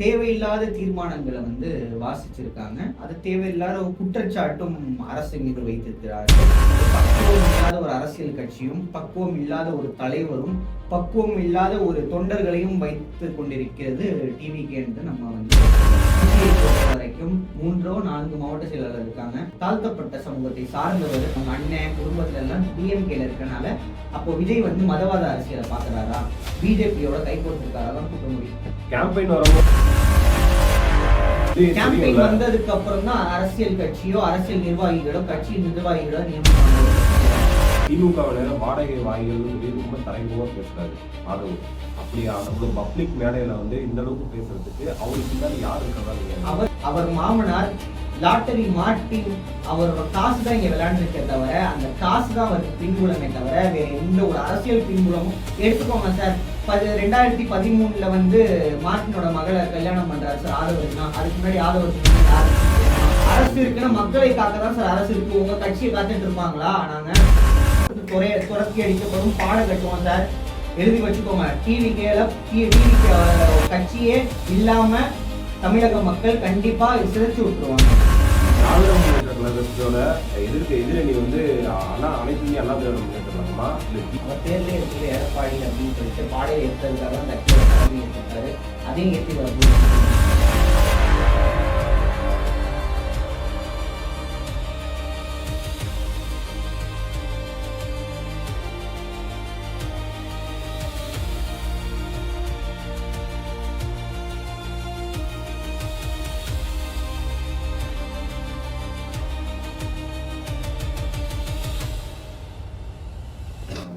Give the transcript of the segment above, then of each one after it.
தேவையில்லாத தீர்மானங்களை வந்து வாசிச்சிருக்காங்க. அது தேவையில்லாத ஒரு குற்றச்சாட்டும் அரசு மீது வைத்திருக்கிறார்கள். பக்குவம் இல்லாத ஒரு அரசியல் கட்சியும் பக்குவம் இல்லாத ஒரு தலைவரும் பக்குவம் இல்லாத ஒரு தொண்டர்களையும் வைத்து கொண்டிருக்கிறது டிவிக்கு என்று நம்ம வந்து வரைக்கும் மூன்றோ நான்கு மாவட்ட செயலாளர் இருக்காங்க. தாழ்த்தப்பட்ட சமூகத்தை சார்ந்தவர் அவங்க அண்ணன் குடும்பத்துல எல்லாம் டிஎம்கேல இருக்கனால அப்போ விஜய் வந்து மதவாத அரசியலை பாக்குறாரா பிஜேபியோட கை கொடுத்திருக்காரா தான் கூட்ட முடியும் கேம்பெயின் வரும்போது கேம்பெயின் வந்ததுக்கு அப்புறம் தான் அரசியல் கட்சியோ அரசியல் நிர்வாகிகளோ கட்சி நிர்வாகிகளோ நியமனம் திமுகவினர் வாடகை வாய்கள் சொல்லி ரொம்ப தலைமுகமாக பேசுறாரு. ஆதரவு அப்படி நம்மளோட பப்ளிக் மேடையில வந்து இந்த அளவுக்கு பேசுறதுக்கு அவருக்கு பின்னாடி யார் இருக்கிறதா நீங்க அவர் மாமனார் லாட்டரி மாட்டி அவரோட காசு தான் இங்க விளையாண்டுருக்கே தவிர அந்த காசு தான் அவருக்கு பின்புலமே தவிர வேற எந்த ஒரு அரசியல் பின்புலமும் எடுத்துக்கோங்க சார். பது ரெண்டாயிரத்தி பதிமூணுல வந்து மார்ட்டினோட மகளை கல்யாணம் பண்றாரு சார் ஆதவர்னா அதுக்கு முன்னாடி ஆதவர் அரசு இருக்குன்னா மக்களை காக்க தான் சார் அரசு இருக்கு. உங்க கட்சியை காத்துட்டு இருப்பாங்களா? நாங்க துறை துரத்தி அடிக்கப்படும் பாட கட்டுவோம் சார். எழுதி வச்சுக்கோங்க. டிவி கேல டிவி கட்சியே இல்லாம தமிழக மக்கள் கண்டிப்பா சிதைச்சு விட்டுருவாங்க. திராவிட முன்னேற்ற கழகத்தோட எதிர்க்க எதிரணி வந்து அண்ணா அனைத்து இந்திய அண்ணா திராவிட முன்னேற்ற கழகமா அவர் தேர்தலே எடப்பாடி அப்படின்னு சொல்லிட்டு பாடையை எடுத்ததுக்காக தான் கட்சியோட தலைமை எடுத்திருக்காரு அதையும் ஏற்றி வர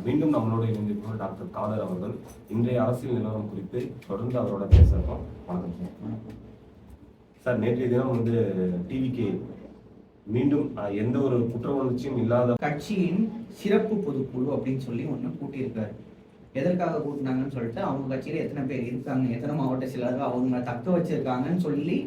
மீண்டும் நம்மளோட இணைந்திருக்கும் டாக்டர் காதர் அவர்கள். இன்றைய அரசியல் நிலவரம் குறித்து தொடர்ந்து அவரோட பேசுகிறோம் வணக்கம் சார். சார் நேற்றைய தினம் வந்து டிவிக்கு மீண்டும் எந்த ஒரு குற்ற உணர்ச்சியும் இல்லாத கட்சியின் சிறப்பு பொதுக்குழு அப்படின்னு சொல்லி ஒன்று கூட்டியிருக்காரு. எதற்காக கூட்டினாங்கன்னு சொல்லிட்டு அவங்க கட்சியில் எத்தனை பேர் இருக்காங்க எத்தனை மாவட்ட செயலாளர்கள் அவங்க தக்க வச்சிருக்காங்கன்னு சொல்லி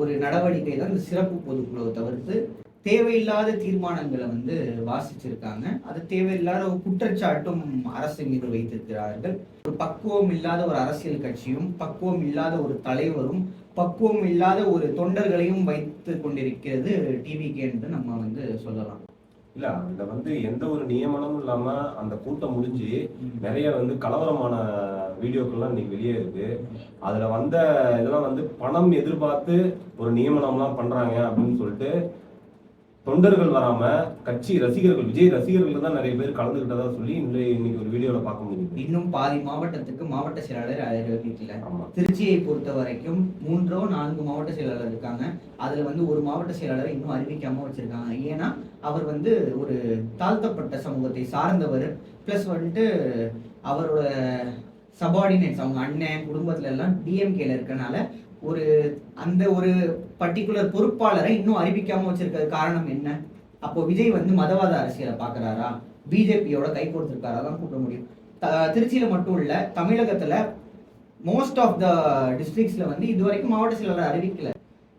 ஒரு நடவடிக்கை தான் இந்த சிறப்பு பொதுக்குழுவை தவிர்த்து தேவையில்லாத தீர்மானங்களை வந்து வாசிச்சிருக்காங்க. அது தேவையில்லாத ஒரு குற்றச்சாட்டும் அரசு மீது வைத்திருக்கிறார்கள். ஒரு பக்குவம் இல்லாத ஒரு அரசியல் கட்சியும் பக்குவம் இல்லாத ஒரு தலைவரும் பக்குவம் இல்லாத ஒரு தொண்டர்களையும் வைத்து கொண்டிருக்கிறது டிவிக்கு என்று நம்ம வந்து சொல்லலாம். இல்ல அதுல வந்து எந்த ஒரு நியமனமும் இல்லாம அந்த கூட்டம் முடிஞ்சு நிறைய வந்து கலவரமான வீடியோக்கள்லாம் இன்னைக்கு வெளியே இருக்கு. அதுல வந்த இதெல்லாம் வந்து பணம் எதிர்பார்த்து ஒரு நியமனம்லாம் பண்றாங்க அப்படின்னு சொல்லிட்டு தொண்டர்கள் வராம கட்சி ரசிகர்கள் விஜய் ரசிகர்கள் தான் நிறைய பேர் கலந்துகிட்டதா சொல்லி இன்னைக்கு ஒரு வீடியோல பார்க்க முடியுது. இன்னும் பாதி மாவட்டத்துக்கு மாவட்ட செயலாளர் அறிவிக்கல திருச்சியை பொறுத்த வரைக்கும் மூன்றோ நான்கு மாவட்ட செயலாளர் இருக்காங்க. அதுல வந்து ஒரு மாவட்ட செயலாளரை இன்னும் அறிவிக்காம வச்சிருக்காங்க. ஏன்னா அவர் வந்து ஒரு தாழ்த்தப்பட்ட சமூகத்தை சார்ந்தவர். பிளஸ் வந்துட்டு அவரோட சபார்டினேட்ஸ் அவங்க அண்ணன் குடும்பத்துல எல்லாம் டிஎம்கேல இருக்கனால ஒரு அந்த ஒரு பர்டிகுலர் பொறுப்பாளரை இன்னும் அறிவிக்காம வச்சிருக்க காரணம் என்ன? அப்போ விஜய் வந்து மதவாத அரசியலை பாக்குறாரா பிஜேபியோட கை கொடுத்திருக்காரா? தான் கூட்ட முடியும். திருச்சியில் திருச்சியில மட்டும் இல்ல தமிழகத்துல மோஸ்ட் ஆஃப் த டிஸ்ட்ரிக்ட்ஸ்ல வந்து இது வரைக்கும் மாவட்ட செயலாளர் அறிவிக்கல.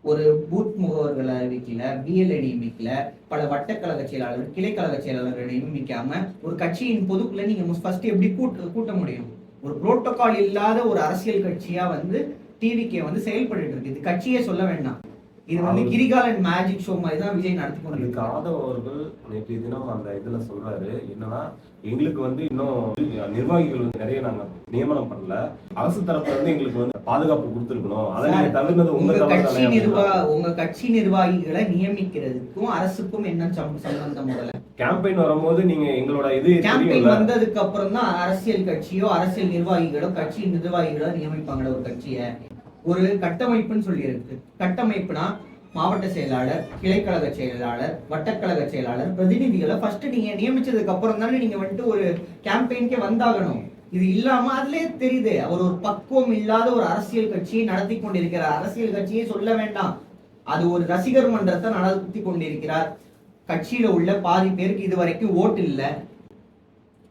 ஒரு பூத் முகவர்களை அறிவிக்கல பிஎல்ஏ நியமிக்கல பல வட்டக்கழக செயலாளர் கிளைக்கழக செயலாளர்களை நியமிக்காம ஒரு கட்சியின் பொதுக்குள்ள நீங்க ஃபர்ஸ்ட் எப்படி கூட்ட கூட்ட முடியும்? ஒரு புரோட்டோகால் இல்லாத ஒரு அரசியல் கட்சியா வந்து டிவிகே வந்து செயல்பட்டு இருக்கு. இது கட்சியே சொல்ல வேண்டாம். இது வந்து கிரிகாலன் மேஜிக் ஷோ மாதிரி தான் விஜய் நடத்தி கொண்டிருக்காரு. ஆதவ் அவர்கள் நேற்றைய தினம் அந்த இதுல சொல்றாரு. என்னன்னா எங்களுக்கு வந்து இன்னும் நிர்வாகிகள் வந்து நிறைய நாங்க நியமனம் பண்ணல. அரசு தரப்புல இருந்து எங்களுக்கு வந்து பாதுகாப்பு கொடுத்துருக்கணும். அதை நீங்க தவிர்த்தது உங்க கட்சி தானே நிர்வா அப்படின்னா. உங்க கட்சி நிர்வாகிகளை நியமிக்கிறதுக்கும் அரசுக்கும் என்ன சம்- சம்பந்தம் முதல்ல? கேம்பெயின் வரும்போது நீங்க எங்களோட இது கேம்பெயின் வந்ததுக்கு அப்புறம் தான் அரசியல் கட்சியோ அரசியல் நிர்வாகிகளோ கட்சி நிர்வாகிகளோ நியமிப்பாங்க ஒரு கட்சியை. ஒரு கட்டமைப்புன்னு சொல்லி இருக்கு கட்டமைப்புனா மாவட்ட செயலாளர் கிளைக்கழக செயலாளர் வட்டக்கழக செயலாளர் பிரதிநிதிகளை ஃபர்ஸ்ட் நீங்க நியமிச்சதுக்கு அப்புறம் தானே நீங்க வந்துட்டு ஒரு கேம்பெயின்க்கே வந்தாகணும். இது இல்லாம அதுலயே தெரியுது அவர் ஒரு பக்குவம் இல்லாத ஒரு அரசியல் கட்சியை நடத்தி கொண்டிருக்கிறார். அரசியல் கட்சியை சொல்ல வேண்டாம். அது ஒரு ரசிகர் மன்றத்தை நடத்தி கொண்டிருக்கிறார். கட்சியில உள்ள பாதி பேருக்கு இது வரைக்கும் ஓட்டு இல்ல.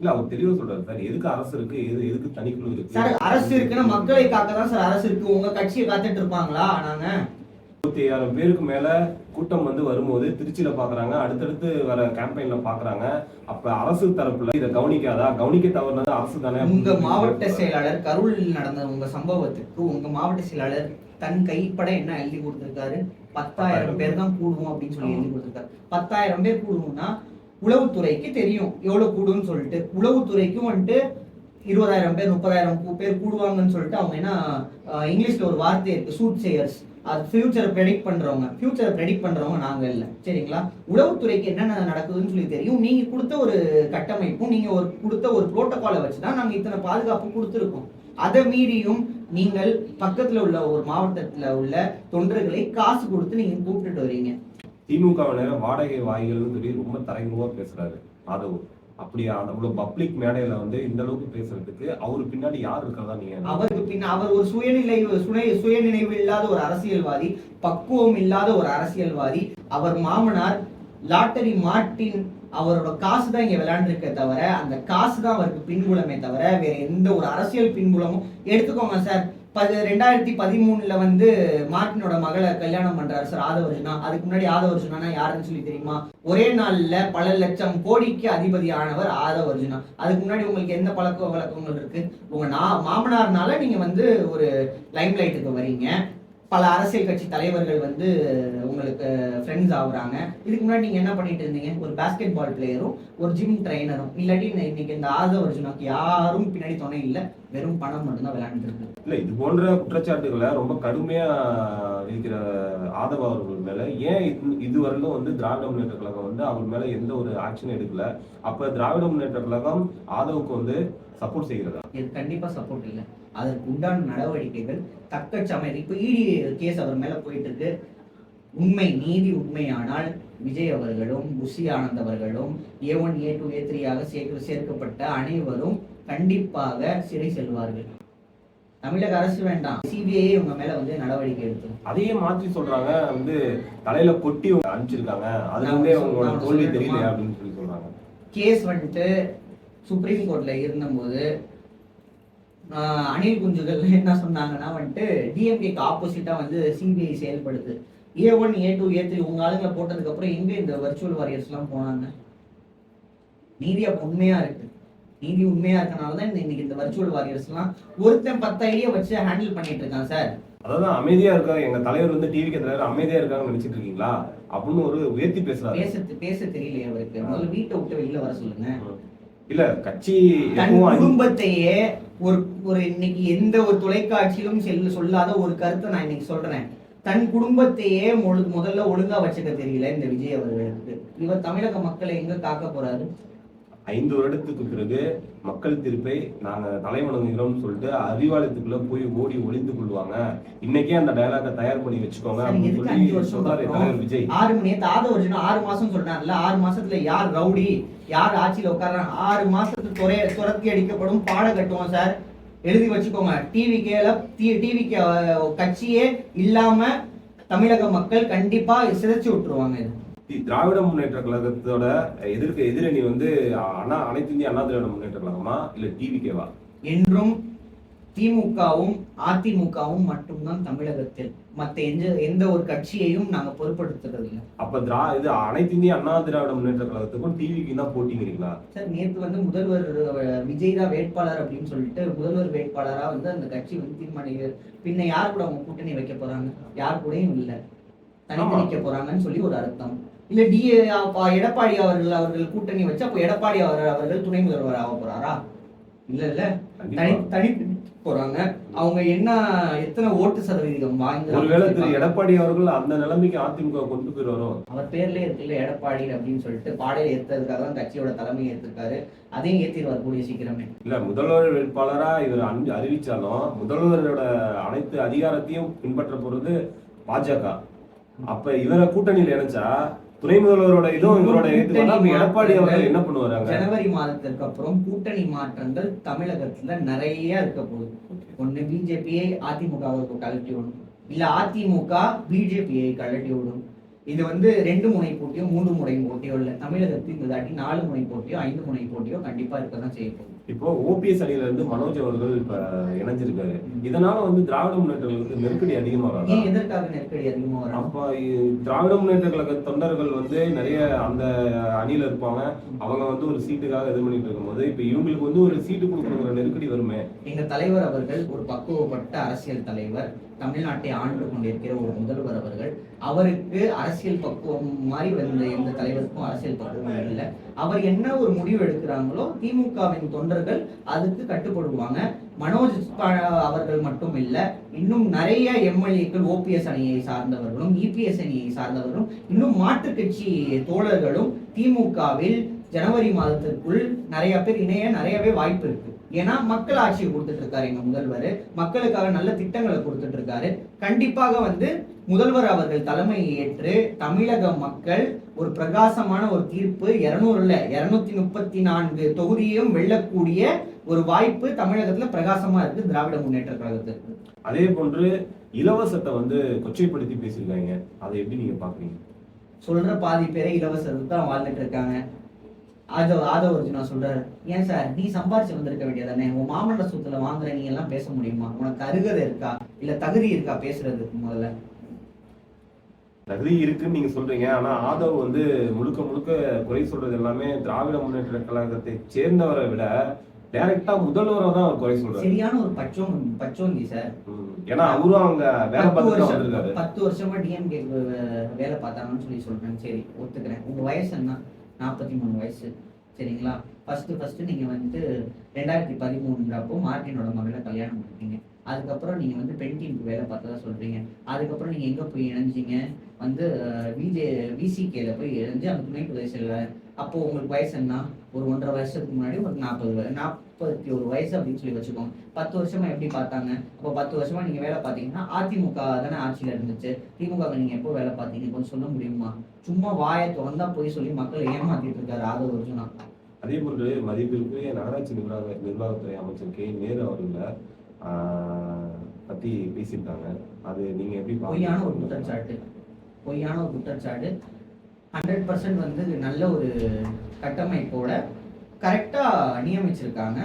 இல்ல அவர் தெளிவா சொல்றாரு சார். எதுக்கு அரசு இருக்கு? எது எதுக்கு தனிக்குழு சார் இருக்கு? அரசு இருக்குன்னா மக்களை காக்க தான் சார் அரசு இருக்கு. உங்க கட்சியை காத்துட்டு இருப்பாங்களா நாங்க? இருபத்தி ஐயாயிரம் பேருக்கு மேல கூட்டம் வந்து வரும்போது திருச்சியில பாக்குறாங்க. அடுத்தடுத்து வர கேம்பெயின்ல பாக்குறாங்க. அப்ப அரசு தரப்புல இதை கவனிக்காதா? கவனிக்க தவறுனது அரசு தானே உங்க மாவட்ட செயலாளர் கரூரில் நடந்த உங்க சம்பவத்துக்கு உங்க மாவட்ட செயலாளர் தன் கைப்பட என்ன எழுதி கொடுத்திருக்காரு? பத்தாயிரம் பேர் தான் கூடுவோம் அப்படின்னு சொல்லி எழுதி கொடுத்திருக்காரு. பத்தாயிரம் பேர் கூடுவோம்னா உளவுத்துறைக்கு தெரியும் எவ்வளவு கூடும்னு சொல்லிட்டு. உளவுத்துறைக்கும் வந்துட்டு இருபதாயிரம் பேர் முப்பதாயிரம் பேர் கூடுவாங்கன்னு சொல்லிட்டு அவங்க என்ன இங்கிலீஷ்ல ஒரு வார்த்தை இருக்கு சூட் சேயர்ஸ் அது ஃபியூச்சரை ப்ரெடிக்ட் பண்றவங்க. ஃபியூச்சரை ப்ரெடிக்ட் பண்றவங்க நாங்க இல்ல. சரிங்களா? உளவுத்துறைக்கு என்னென்ன நடக்குதுன்னு சொல்லி தெரியும். நீங்க கொடுத்த ஒரு கட்டமைப்பும் நீங்க ஒரு கொடுத்த ஒரு புரோட்டோகாலை வச்சு தான் நாங்க இத்தனை பாதுகாப்பு கொடுத்துருக்கோம். அதை மீறியும் நீங்கள் பக்கத்துல உள்ள ஒரு மாவட்டத்துல உள்ள தொண்டர்களை காசு கொடுத்து நீங்க கூப்பிட்டுட்டு வரீங்க. திமுகவினர் வாடகை வாய்கள்னு சொல்லி ரொம்ப தரைங்குறவா பேசுறாரு ஆதவ் அப்படி அந்த அவ்வளவு பப்ளிக் மேடையில வந்து இந்த அளவுக்கு பேசுறதுக்கு அவரு பின்னாடி யார் இருக்கிறதா நீங்க? அவருக்கு பின்ன அவர் ஒரு சுயநிலை சுய சுயநினைவு இல்லாத ஒரு அரசியல்வாதி பக்குவம் இல்லாத ஒரு அரசியல்வாதி. அவர் மாமனார் லாட்டரி மார்ட்டின் அவரோட காசு தான் இங்க விளையாண்டுருக்க தவிர அந்த காசு தான் அவருக்கு பின்புலமே தவிர வேற எந்த ஒரு அரசியல் பின்புலமும் எடுத்துக்கோங்க சார். பது ரெண்டாயிரத்தி பதிமூணுல வந்து மார்ட்டினோட மகளை கல்யாணம் பண்றாரு சார் ஆதவர்ஜுனா. அதுக்கு முன்னாடி ஆதவர்ஜுனா யாருன்னு சொல்லி தெரியுமா? ஒரே நாள்ல பல லட்சம் கோடிக்கு அதிபதியானவர் ஆதவர்ஜுனா. அதுக்கு முன்னாடி உங்களுக்கு எந்த பழக்க வழக்கங்கள் இருக்கு? உங்க நா மாமனார்னால நீங்க வந்து ஒரு லைம் லைட்டுக்கு வரீங்க. பல அரசியல் கட்சி தலைவர்கள் வந்து உங்களுக்கு ஃப்ரெண்ட்ஸ் ஆகுறாங்க. இதுக்கு முன்னாடி நீங்க என்ன பண்ணிட்டு இருந்தீங்க? ஒரு பேஸ்கெட் பால் பிளேயரும் ஒரு ஜிம் ட்ரைனரும் இல்லாட்டி இன்னைக்கு இந்த ஆதவர்ஜுனாக்கு யாரும் பின்னாடி துணை இல்லை. வெறும் பணம் மட்டும்தான் விளையாண்டுருக்கு இல்லை இது போன்ற குற்றச்சாட்டுகளை ரொம்ப கடுமையாக இருக்கிற ஆதவ அவர்கள் மேலே ஏன் இது- இதுவரையிலும் வந்து திராவிட முன்னேற்ற கழகம் வந்து அவர் மேலே எந்த ஒரு ஆக்ஷன் எடுக்கல? அப்போ திராவிட முன்னேற்ற கழகம் ஆதவுக்கு வந்து சப்போர்ட் செய்கிறதா? இது கண்டிப்பாக சப்போர்ட் இல்லை. அதற்கு உண்டான நடவடிக்கைகள் தக்க சமயம் இப்போ இடி கேஸ் அவர் மேலே போயிட்டு இருக்கு. உண்மை நீதி உண்மையானால் விஜய் அவர்களும் குஷி ஆனந்த் அவர்களும் ஏ ஒன் ஏ டூ ஏ த்ரீயாக சேர்க்க சேர்க்கப்பட்ட அனைவரும் கண்டிப்பாக சிறை செல்வார்கள். தமிழக அரசு வேண்டாம். சிபிஐ உங்க மேல வந்து நடவடிக்கை எடுத்து அதையே மாற்றி சொல்றாங்க வந்து தலையில கொட்டி அனுப்பிச்சிருக்காங்க. அது வந்து சொல்ல- தோல்வி தெரியல? அப்படின்னு சொல்லி சொல்றாங்க. கேஸ் வந்துட்டு சுப்ரீம் கோர்ட்ல இருந்தபோது அனில் குஞ்சுகள் என்ன சொன்னாங்கன்னா வந்துட்டு டிஎம்கேக்கு ஆப்போசிட்டா வந்து சிபிஐ செயல்படுது. A one A two A three உங்க ஆளுங்களை போட்டதுக்கு அப்புறம் எங்க இந்த வர்ச்சுவல் வாரியர்ஸ் எல்லாம் போனாங்க? நீதி அப்ப உண்மையா இருக்கு. நீதி உண்மையா இருக்கனால தான் இந்த இன்னைக்கு இந்த வர்ச்சுவல் வாரியர்ஸ் எல்லாம் ஒருத்தன் பத்து ஐடியா வச்சு ஹேண்டில் பண்ணிட்டு இருக்கான் சார். அதாவது அமைதியா இருக்காங்க. எங்க தலைவர் வந்து டிவிக்கு தலைவர் அமைதியா இருக்காங்கன்னு நினைச்சிட்டு இருக்கீங்களா? அப்படின்னு ஒரு உயர்த்தி பேசுறாரு. பேச பேச தெரியலையே அவருக்கு. முதல்ல வீட்டை விட்டு வெளியில வர சொல்லுங்க. இல்ல கட்சி குடும்பத்தையே ஒரு ஒரு இன்னைக்கு எந்த ஒரு தொலைக்காட்சியிலும் செல்ல சொல்லாத ஒரு கருத்தை நான் இன்னைக்கு சொல்றேன். தன் குடும்பத்தையே முதல்ல ஒழுங்கா வச்சுக்க தெரியல இந்த விஜய் அவர்களுக்கு. இவர் தமிழக மக்களை எங்க காக்க போறாரு? ஐந்து வருடத்துக்கு பிறகு மக்கள் தீர்ப்பை நாங்க தலைவணங்குகிறோம்னு சொல்லிட்டு அறிவாலயத்துக்குள்ள போய் ஓடி ஒளிந்து கொள்வாங்க. இன்னைக்கே அந்த டயலாக தயார் பண்ணி வச்சுக்கோங்க? தலைவர் விஜய். ஆறு மணி தாத வருஷம் ஆறு மாசம் சொல்றாங்கல்ல ஆறு மாசத்துல யார் ரவுடி யார் ஆட்சியில உட்கார்றாங்க? ஆறு மாசத்துக்கு துறை துரத்தி அடிக்கப்படும் பாட கட்டுவோம் சார். எழுதி வச்சுக்கோங்க. டிவி கேல டிவி கட்சியே இல்லாம தமிழக மக்கள் கண்டிப்பா சிதைச்சு விட்டுருவாங்க இது. திராவிட முன்னேற்ற கழகத்தோட எதிர்க்க எதிரணி வந்து அண்ணா அனைத்து இந்திய அண்ணா திராவிட முன்னேற்ற கழகமா இல்ல டிவிகேவா என்றும் திமுகவும் அதிமுகவும் மட்டும்தான் தமிழகத்தில். மத்த எந்த எந்த ஒரு கட்சியையும் நாங்க பொருட்படுத்துறது இல்லை அப்ப திரா இது அனைத்து இந்திய அண்ணா திராவிட முன்னேற்ற கழகத்துக்கும் டிவிக்கு தான் போட்டிங்கிறீங்களா? சார் நேற்று வந்து முதல்வர் அஹ், விஜய் தான் வேட்பாளர் அப்படின்னு சொல்லிட்டு முதல்வர் வேட்பாளரா வந்து அந்த கட்சி வந்து தீர்மானிக்க பின்ன யார் கூட அவங்க கூட்டணி வைக்க போறாங்க? யார் கூடயும் இல்ல. தனித்து ஆமா. நிக்க போறாங்கன்னு சொல்லி ஒரு அர்த்தம். இல்ல டி எடப்பாடி அவர்கள் அவர்கள் கூட்டணி வச்சு அப்போ எடப்பாடி அவர் அவர்கள் துணை முதல்வர் ஆக போறாரா? இல்ல இல்ல. தனி தனி போறாங்க. அவங்க என்ன எத்தனை ஓட்டு சதவீதம் ஒருவேளை திரு வாங்கி எடப்பாடி அவர்கள் அந்த நிலைமைக்கு அதிமுக கொண்டு போயிடுவாரோ? அவர் பேர்லயே இருக்குல்ல எடப்பாடி அப்படின்னு சொல்லிட்டு பாடையில ஏத்ததுக்காக தான் கட்சியோட தலைமை ஏத்திருக்காரு. அதையும் ஏத்திடுவார் கூடிய சீக்கிரமே. இல்ல முதல்வர் வேட்பாளரா இவர் அன்பு அறிவிச்சாலும் முதல்வரோட அனைத்து அதிகாரத்தையும் பின்பற்ற போறது பாஜக. அப்ப இவரை கூட்டணியில் இணைச்சா துணை முதல்வரோட இதுவும் இவரோட எடப்பாடி அவர்கள் என்ன பண்ணுவாங்க ஜனவரி மாதத்திற்கு அப்புறம் கூட்டணி மாற்றங்கள் தமிழகத்துல நிறைய இருக்க போகுது. ஒண்ணு பிஜேபியை அதிமுகவுக்கு கழட்டி விடும் இல்ல அதிமுக பிஜேபியை கழட்டி விடும் இது வந்து ரெண்டு முனை போட்டியோ மூன்று முனை போட்டியோ இல்ல. தமிழகத்தில் இந்த தாட்டி நாலு முனை போட்டியோ ஐந்து முனை போட்டியோ கண்டிப்பா இருக்கதான் செய்ய போகுது. இப்போ ஓபிஎஸ் அணியில இருந்து மனோஜ் அவர்கள் இப்ப இணைஞ்சிருக்காரு. இதனால வந்து திராவிட முன்னேற்ற கழகத்துக்கு நெருக்கடி அதிகமாகாதா ஏன் எதற்காக நெருக்கடி அதிகமா வரும் அப்ப திராவிட முன்னேற்ற கழக தொண்டர்கள் வந்து நிறைய அந்த அணியில இருப்பாங்க. அவங்க வந்து ஒரு சீட்டுக்காக இது பண்ணிட்டு இருக்கும்போது இப்ப இவங்களுக்கு வந்து ஒரு சீட்டு கொடுக்கணுங்கிற நெருக்கடி வருமே? எங்க தலைவர் அவர்கள் ஒரு பக்குவப்பட்ட அரசியல் தலைவர். தமிழ்நாட்டை ஆண்டு கொண்டிருக்கிற ஒரு முதல்வர் அவர்கள் அவருக்கு அரசியல் பக்குவம் மாதிரி வந்த எந்த தலைவருக்கும் அரசியல் பக்குவம் இல்லை. அவர் என்ன ஒரு முடிவு எடுக்கிறாங்களோ திமுகவின் தொண்டர்கள் அதுக்கு கட்டுப்படுவாங்க. மனோஜ் அவர்கள் மட்டும் இல்லை இன்னும் நிறைய எம்எல்ஏக்கள் ஓபிஎஸ் அணியை சார்ந்தவர்களும் இபிஎஸ் அணியை சார்ந்தவர்களும் இன்னும் மாற்றுக் கட்சி தோழர்களும் திமுகவில் ஜனவரி மாதத்திற்குள் நிறைய பேர் இணைய நிறையவே வாய்ப்பு இருக்கு. ஏன்னா மக்கள் ஆட்சியை கொடுத்துட்டு இருக்காரு எங்க முதல்வர். மக்களுக்காக நல்ல திட்டங்களை கொடுத்துட்டு இருக்காரு கண்டிப்பாக வந்து முதல்வர் அவர்கள் தலைமை ஏற்று தமிழக மக்கள் ஒரு பிரகாசமான ஒரு தீர்ப்பு இருநூறுல இருநூத்தி முப்பத்தி நான்கு தொகுதியும் வெல்லக்கூடிய ஒரு வாய்ப்பு தமிழகத்துல பிரகாசமா இருக்கு திராவிட முன்னேற்ற கழகத்திற்கு. அதே போன்று இலவசத்தை வந்து கொச்சைப்படுத்தி பேசியிருக்காங்க. அதை எப்படி நீங்க பாக்குறீங்க? சொல்ற பாதி பேரே இலவசத்துக்கு தான் வாழ்ந்துட்டு இருக்காங்க ஆதவ ஆதவ அர்ஜுனா சொல்றாரு ஏன் சார் நீ சம்பாரிச்சு வந்திருக்க வேண்டியதானே? உன் மாமன்ற சொத்துல வாங்குற நீ எல்லாம் பேச முடியுமா? உனக்கு அருகதை இருக்கா? இல்ல தகுதி இருக்கா பேசுறதுக்கு முதல்ல. தகுதி இருக்குன்னு நீங்க சொல்றீங்க. ஆனா ஆதவ் வந்து முழுக்க முழுக்க குறை சொல்றது எல்லாமே திராவிட முன்னேற்ற கழகத்தை சேர்ந்தவரை விட டைரக்டா முதல்வரை தான் அவர் குறை சொல்றாரு. சரியான ஒரு பச்சோம் பச்சோந்தி சார். ஏன்னா அவரும் அவங்க வேலை வருஷம் பத்து வருஷமா டிஎம்கே வேலை பார்த்தாங்கன்னு சொல்லி சொல்றேன். சரி ஒத்துக்கிறேன். உங்க வயசு என்ன? நாற்பத்தி மூணு வயசு. சரிங்களா? ஃபர்ஸ்ட் ஃபர்ஸ்ட் நீங்க வந்து ரெண்டாயிரத்தி பதிமூணுன்றப்போ மார்டினோட மகளை கல்யாணம் பண்ணிட்டீங்க அதுக்கப்புறம் நீங்க வந்து பெண் வேலை பார்த்ததா சொல்றீங்க. அதுக்கப்புறம் நீங்க எங்க போய் இணைஞ்சீங்க? வந்து விஜே விசிகேல போய் இணைஞ்சு அந்த துணை பிரதேச அப்போது அப்போ உங்களுக்கு வயசு என்ன? ஒரு ஒன்றரை வருஷத்துக்கு முன்னாடி ஒரு நாற்பது நாற்பத்தி ஒரு வயசு அப்படின்னு சொல்லி வச்சுக்கோங்க. பத்து வருஷமா எப்படி பார்த்தாங்க? அப்போ பத்து வருஷமா நீங்க வேலை பார்த்தீங்கன்னா அதிமுக தானே ஆட்சியில இருந்துச்சு. திமுக நீங்க எப்போ வேலை பார்த்தீங்க? கொஞ்சம் சொல்ல முடியுமா? சும்மா வாயை திறந்தா போய் சொல்லி மக்களை ஏமாத்திட்டு இருக்காரு ஆதவ அர்ஜுனா. அதே போன்று மதிப்பிற்குரிய நகராட்சி நிர்வாக நிர்வாகத்துறை அமைச்சர் கே நேரு அவர்களை பத்தி பேசியிருக்காங்க. அது நீங்க எப்படி பொய்யான ஒரு? குற்றச்சாட்டு. பொய்யான ஒரு குற்றச்சாட்டு. ஹண்ட்ரட் பர்சன்ட் வந்து நல்ல ஒரு கட்டமைப்போட கரெக்டா நியமிச்சிருக்காங்க.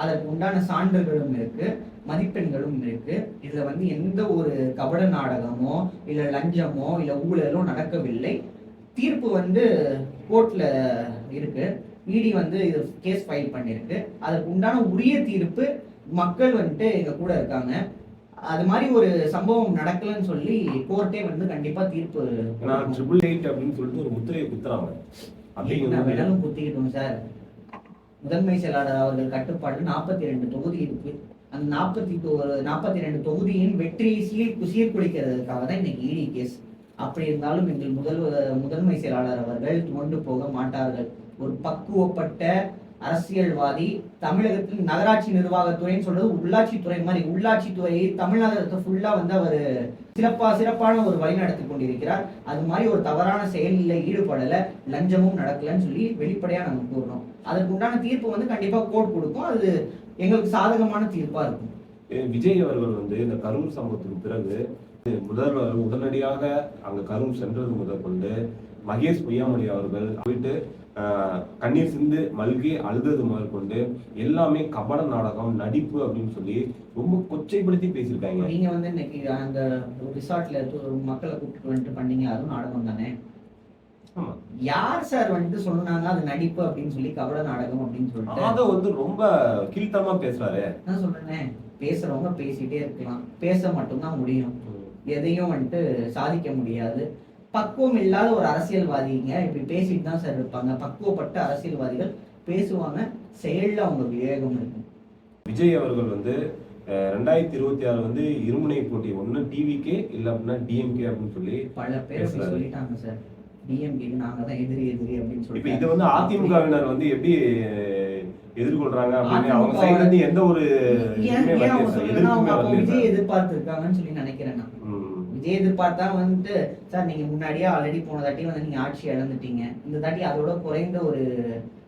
அதற்கு உண்டான சான்றுகளும் இருக்கு மதிப்பெண்களும் இருக்கு. இதுல வந்து எந்த ஒரு கபட நாடகமோ இல்ல லஞ்சமோ இல்ல ஊழலோ நடக்கவில்லை. தீர்ப்பு வந்து கோர்ட்ல இருக்கு. இடி வந்து இது கேஸ் ஃபைல் பண்ணிருக்கு. அதற்கு உண்டான உரிய தீர்ப்பு மக்கள் வந்துட்டு எங்க கூட இருக்காங்க. அது மாதிரி ஒரு சம்பவம் நடக்கலன்னு சொல்லி கோர்ட்டே வந்து கண்டிப்பா தீர்ப்பு ட்ரிபிள் எயிட் அப்படின்னு சொல்லிட்டு ஒரு முத்திரையை குத்துறாங்க. அப்படிங்கிறது வேணாலும் குத்திக்கிட்டோம் சார். முதன்மை செயலாளர் அவர்கள் கட்டுப்பாடு நாற்பத்தி ரெண்டு தொகுதி இருக்கு. அந்த நாற்பத்தி நாற்பத்தி ரெண்டு தொகுதியின் வெற்றியை சீர் சீர்குலைக்கிறதுக்காக தான் இன்னைக்கு இடி கேஸ். அப்படி இருந்தாலும் எங்கள் முதல் முதன்மை செயலாளர் அவர்கள் துவண்டு போக மாட்டார்கள். ஒரு பக்குவப்பட்ட அரசியல்வாதி தமிழகத்தில் நகராட்சி நிர்வாகத்துறைன்னு சொல்றது உள்ளாட்சித்துறை மாதிரி. உள்ளாட்சித்துறையை தமிழ்நாடு ஃபுல்லா வந்து அவர் சிறப்பா சிறப்பான ஒரு வழி நடத்தி கொண்டிருக்கிறார். அது மாதிரி ஒரு தவறான செயலில் ஈடுபடல லஞ்சமும் நடக்கலன்னு சொல்லி வெளிப்படையா நம்ம கூறணும். அதற்கு உண்டான தீர்ப்பு வந்து கண்டிப்பா கோர்ட் கொடுக்கும். அது எங்களுக்கு சாதகமான தீர்ப்பா இருக்கும். அஹ் விஜய் அவர்கள் வந்து இந்த கரூர் சம்பவத்துக்கு பிறகு முதல்வர் உடனடியாக அங்க கரூர் சென்றது முதற்கொண்டு மகேஷ் பொய்யாமொழி அவர்கள் போயிட்டு கண்ணீர் சிந்து மல்கி அழுதது முதற்கொண்டு எல்லாமே கபட நாடகம் நடிப்பு அப்படின்னு சொல்லி ரொம்ப கொச்சைப்படுத்தி பேசியிருக்காங்க. நீங்க வந்து இன்னைக்கு அந்த ரிசார்ட்ல மக்களை கூப்பிட்டு வந்துட்டு பண்ணீங்க அதுவும் நாடகம் தானே. யார் சார் வந்துட்டு சொன்னாங்க அது நடிப்பு அப்படின்னு சொல்லி கபட நாடகம் அப்படின்னு சொல்லிட்டு? ஆதவ் வந்து ரொம்ப கீழ்த்தரமா பேசுறாரு. நான் சொல்றேனே பேசுறவங்க பேசிட்டே இருக்கலாம். பேச மட்டும்தான் முடியும். எதையும் வந்துட்டு சாதிக்க முடியாது. பக்குவம் இல்லாத ஒரு அரசியல்வாதிங்க. இப்படி பேசிட்டு தான் சார் இருப்பாங்க. பக்குவப்பட்ட அரசியல்வாதிகள் பேசுவாங்க. செயல்ல அவங்க விவேகம் இருக்கும். விஜய் அவர்கள் வந்து ரெண்டாயிரத்தி இருபத்தி ஆறு வந்து இருமுனை போட்டி. ஒண்ணு டிவிக்கே இல்ல அப்படின்னா டிஎம்கே அப்படின்னு சொல்லி பல பேர். சொல்லிட்டாங்க சார். டிஎம்கேக்கு நாங்க தான் எதிரி எதிரி அப்படின்னு சொல்லிட்டு இது வந்து அதிமுகவினர் வந்து எப்படி எதிர்கொள்றாங்க அப்படின்னு அவங்க சைடுல இருந்து எந்த ஒரு. எதிர்பார்த்திருக்காங்கன்னு சொல்லி நினைக்கிறேன் நான். எதிர்பார்த்தா வந்துட்டு சார் நீங்க முன்னாடியே ஆல்ரெடி போன தாட்டி வந்து நீங்க ஆட்சி இழந்துட்டீங்க. இந்த தாட்டி அதோட குறைந்த ஒரு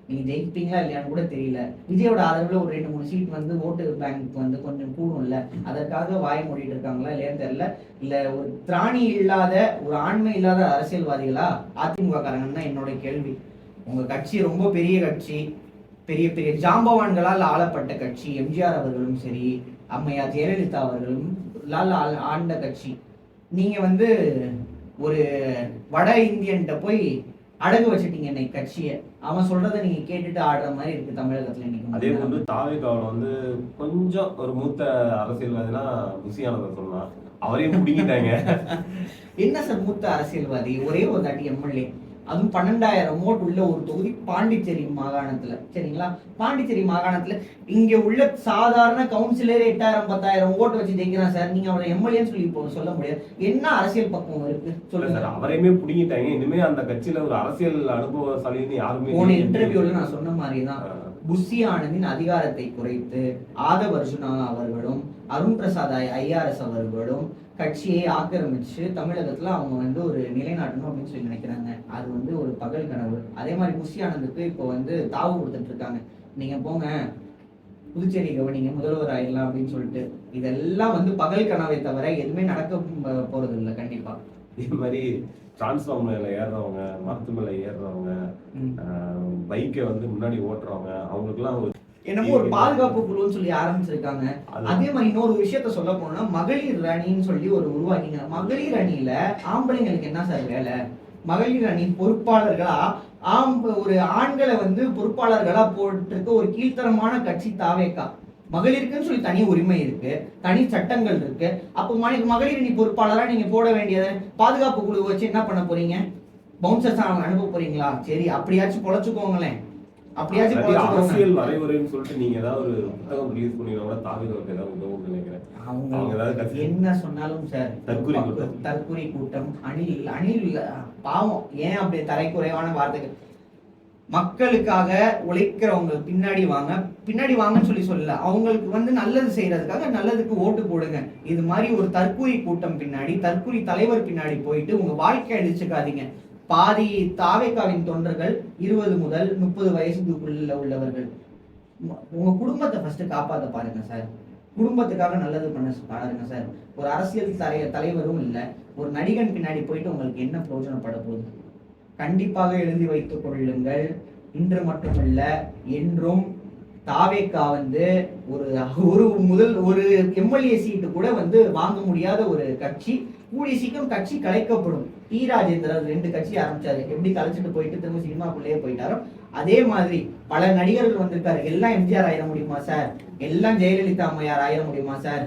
நீங்க ஜெயிப்பீங்களா இல்லையான்னு கூட தெரியல. விஜயோட ஆதரவுல ஒரு ரெண்டு மூணு சீட் வந்து ஓட்டு பேங்க் வந்து கொஞ்சம் கூடும்ல. அதற்காக வாய் மூடிட்டு இருக்காங்களா இல்லையான்னு தெரியல. இல்ல ஒரு திராணி இல்லாத ஒரு ஆண்மை இல்லாத அரசியல்வாதிகளா? அதிமுக காரங்கன்னு தான் என்னோட கேள்வி. உங்க கட்சி ரொம்ப பெரிய கட்சி. பெரிய பெரிய ஜாம்பவான்களால் ஆளப்பட்ட கட்சி. எம்ஜிஆர் அவர்களும் சரி அம்மையார் ஜெயலலிதா அவர்களும் லால் ஆண்ட கட்சி. நீங்க வந்து ஒரு வட இந்தியன்ட்ட போய் அடகு வச்சிட்டீங்க இன்னைக்கு கட்சியை. அவன் சொல்றதை நீங்க கேட்டுட்டு ஆடுற மாதிரி இருக்கு தமிழகத்துல அதே இன்னைக்கு போன்று தாவேக்காவில் வந்து கொஞ்சம் ஒரு மூத்த அரசியல்வாதினா புசி ஆனந்தன் சொல்லலாம் அவரையும் பிடிங்கிட்டாங்க. என்ன சார் மூத்த அரசியல்வாதி? ஒரே ஒரு தாட்டி எம்எல்ஏ. அதுவும் பன்னெண்டாயிரம் ஓட்டு உள்ள ஒரு தொகுதி பாண்டிச்சேரி மாகாணத்துல. சரிங்களா? பாண்டிச்சேரி மாகாணத்துல இங்க உள்ள சாதாரண கவுன்சிலர் எட்டாயிரம் பத்தாயிரம் ஓட்டு வச்சு ஜெயிக்கிறான் சார். நீங்க அவரை எம்எல்ஏன்னு சொல்லி இப்போ சொல்ல முடியாது. என்ன அரசியல் பக்கம் இருக்கு? சொல்லுங்க. சார் அவரையுமே பிடிங்கிட்டாங்க. இனிமே அந்த கட்சியில ஒரு அரசியல் அனுபவசாலின்னு யாருமே போன இல்லை. இன்டர்வியூல நான் சொன்ன மாதிரி தான். புஷி ஆனந்தின் அதிகாரத்தை குறைத்து ஆதவ் அர்ஜுனா அவர்களும் அருண் பிரசாத் ஐஆர்எஸ் அவர்களும் கட்சியை ஆக்கிரமிச்சு தமிழகத்துல அவங்க வந்து ஒரு நிலைநாட்டணும் அப்படின்னு சொல்லி நினைக்கிறாங்க. அது வந்து ஒரு பகல் கனவு. அதே மாதிரி புஷி ஆனந்துக்கு இப்போ வந்து தாவு கொடுத்துட்டு இருக்காங்க. நீங்க போங்க. புதுச்சேரி கவனிங்க. முதல்வர் ஆயிடலாம் அப்படின்னு சொல்லிட்டு. இதெல்லாம் வந்து பகல் கனவை தவிர எதுவுமே நடக்க போறது இல்லை கண்டிப்பா. இதே மாதிரி டிரான்ஸ்ஃபார்ம் மேல ஏறுறவங்க மரத்து மேல ஏறுறவங்க. பைக்கை வந்து முன்னாடி ஓட்டுறவங்க அவங்களுக்குலாம் ஒரு என்னமோ ஒரு பாதுகாப்பு குழுன்னு சொல்லி ஆரம்பிச்சிருக்காங்க. அது மாதிரி இன்னொரு விஷயத்த சொல்ல போனா மகளிர் அணின்னு சொல்லி ஒரு உருவாக்கிங்க மகளிர் அணியில ஆம்பளைங்களுக்கு என்ன சார் வேலை? மகளிர் அணி பொறுப்பாளர்களா? ஆம்ப ஒரு ஆண்களை வந்து பொறுப்பாளர்களா போட்டிருக்க ஒரு கீழ்த்தரமான கட்சி தாவேக்கா? மகளிருக்குன்னு சொல்லி தனி உரிமை இருக்கு தனி சட்டங்கள் இருக்கு. அப்போ மணி மகளிர் அணி பொறுப்பாளரா நீங்க போட வேண்டியது? பாதுகாப்பு குழு வச்சு என்ன பண்ண போறீங்க? பவுன்சர்ஸ் அனுப்ப போறீங்களா? சரி அப்படியாச்சும் பொழைச்சுக்கோங்களேன். அரசியல் சொல்லிட்டு நீங்க ஏதாவது ஒரு புத்தகம் ரிலீஸ் பண்ணீங்கன்னா கூட தாவிதவருக்கு ஏதாவது உதவும் நினைக்கிறேன். அவங்க அவங்க ஏதாவது கட்சி என்ன சொன்னாலும் சார் தற்குறி கூட்டம். தற்குறி கூட்டம் அணில் அணில் பாவம். ஏன் அப்படி தரைக்குறைவான வார்த்தைகள்? மக்களுக்காக உழைக்கிறவங்க பின்னாடி வாங்க பின்னாடி வாங்கன்னு சொல்லி சொல்லல. அவங்களுக்கு வந்து நல்லது செய்யறதுக்காக நல்லதுக்கு ஓட்டு போடுங்க. இது மாதிரி ஒரு தற்குறி கூட்டம் பின்னாடி தற்குறி தலைவர் பின்னாடி போயிட்டு உங்க வாழ்க்கை அடிச்சுக்காதீங்க பாதி தாவேக்காவின் தொண்டர்கள் இருபது முதல் முப்பது வயசுக்குள்ள உள்ளவர்கள். உங்க- குடும்பத்தை ஃபர்ஸ்ட் காப்பாத்த பாருங்க சார் குடும்பத்துக்காக நல்லது பண்ண பாருங்க சார் ஒரு அரசியல் தலை தலைவரும் இல்லை. ஒரு நடிகன் பின்னாடி போயிட்டு உங்களுக்கு என்ன பிரயோஜனப்பட போகுது? கண்டிப்பாக எழுதி வைத்துக் கொள்ளுங்கள். இன்று மட்டுமல்ல என்றும் தாவேக்கா வந்து ஒரு ஒரு முதல் ஒரு எம்எல்ஏ சீட்டு கூட வந்து வாங்க முடியாத ஒரு கட்சி கூடிய சீக்கிரம் கட்சி கலைக்கப்படும். டி ராஜேந்திரன் ரெண்டு கட்சி ஆரம்பிச்சாரு. எப்படி கலைச்சிட்டு போயிட்டு திரும்ப சினிமாக்குள்ளேயே போயிட்டாரோ அதே மாதிரி பல நடிகர்கள் வந்திருக்காரு. எல்லாம் எம்ஜிஆர் ஆயிட முடியுமா சார்? எல்லாம் ஜெயலலிதா அம்மையார் ஆயிட முடியுமா சார்?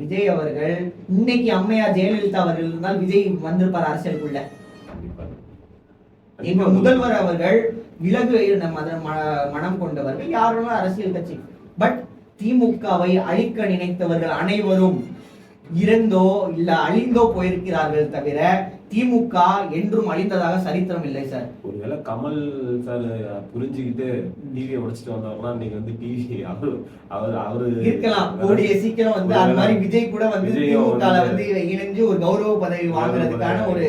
விஜய் அவர்கள் இன்னைக்கு அம்மையார் ஜெயலலிதா அவர்கள் இருந்தால் விஜய் வந்திருப்பார் அரசியலுக்குள்ள. எங்க முதல்வர் அவர்கள் விலகு மனம் கொண்டவர்கள் யாரும் அரசியல் கட்சி. பட் திமுகவை அழிக்க நினைத்தவர்கள் அனைவரும் இறந்தோ இல்ல அழிந்தோ போயிருக்கிறார்கள் தவிர திமுக என்றும் அழிந்ததாக சரித்திரம் இல்லை சார். ஒருவேளை கமல் சார் புரிஞ்சுக்கிட்டு டிவியை உடைச்சிட்டு வந்தாருன்னா இன்னைக்கு வந்து டிவி அவரு அவர் அவரு இருக்கலாம். கூடிய சீக்கிரம் வந்து அந்த மாதிரி விஜய் கூட வந்து திமுக வந்து இணைஞ்சு ஒரு கௌரவ பதவி வாங்குறதுக்கான ஒரு